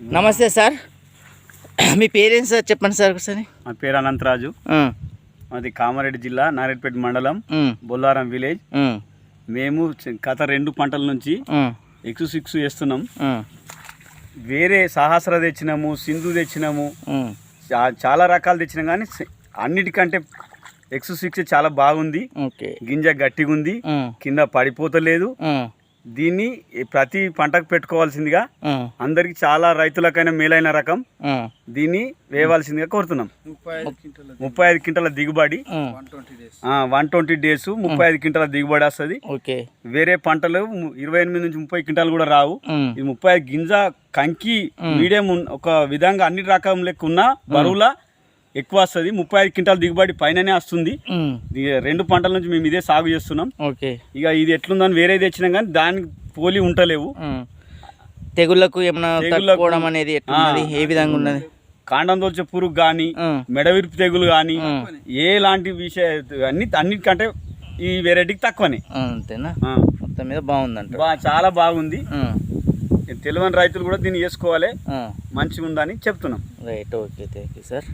నమస్తే సార్. మీ parents sir? చెప్పండి సార్ ఒకసారి. మా పేరు అనంతరాజు. మాది కామారెడ్డి జిల్లా నారాయణపేట మండలం బొల్లారం విలేజ్. మేము గత రెండు పంటల నుంచి ఎక్స్ సిక్స్ వేస్తున్నాం ఉమ్, వేరే సహస్ర తెచ్చినాము సింధు తెచ్చినాము. చాలా రకాలు తెచ్చినాం కానీ అన్నిటికంటే ఎక్స్ సిక్స్ చాలా బాగుంది. గింజ గట్టిగా ఉంది కింద పడిపోతలేదు. దీన్ని ప్రతి పంటకు పెట్టుకోవాల్సిందిగా అందరికి చాలా రైతులకైనా మేలైన రకం దీన్ని వేయవలసిందిగా కోరుతున్నాం. ముప్పై ఐదు క్వింటల దిగుబడి. వన్ ట్వంటీ డేస్ ముప్పై ఐదు క్వింటాల దిగుబడి వస్తుంది. ఓకే. వేరే పంటలు ఇరవై ఎనిమిది నుంచి ముప్పై క్వింటాలు కూడా రావు. ఇది ముప్పై ఐదు గింజ కంకి మీడియం ఒక విధంగా అన్ని రకం లెక్క ఉన్న బరువుల ఎక్కువ వస్తుంది. ముప్పై ఐదు క్వింటాల దిగుబడి పైననే వస్తుంది. రెండు పంటల నుంచి మేము ఇదే సాగు చేస్తున్నాం. ఓకే. ఇక ఇది ఎట్లుందని వేరే తెచ్చినాం కానీ దానికి పోలి ఉంటలేవు. ఉమ్. తెగుళ్ళకు ఏమైనా తట్టుకోవడం అనేది ఏ విధంగా ఉన్నది? కాండం దోల్చే పురుగు కానీ మెడవిరుపు తెగులు కానీ ఎలాంటి విషయ అన్ని అన్నిటికంటే ఈ వెరైటీకి తక్కువనే. అంతేనా. మొత్తం మీద బాగుందంట. బా చాలా బాగుంది. తెలియని రైతులు కూడా దీన్ని చేసుకోవాలి. ఉమ్, మంచిగా ఉందని చెప్తున్నాం. Right okay thank you sir.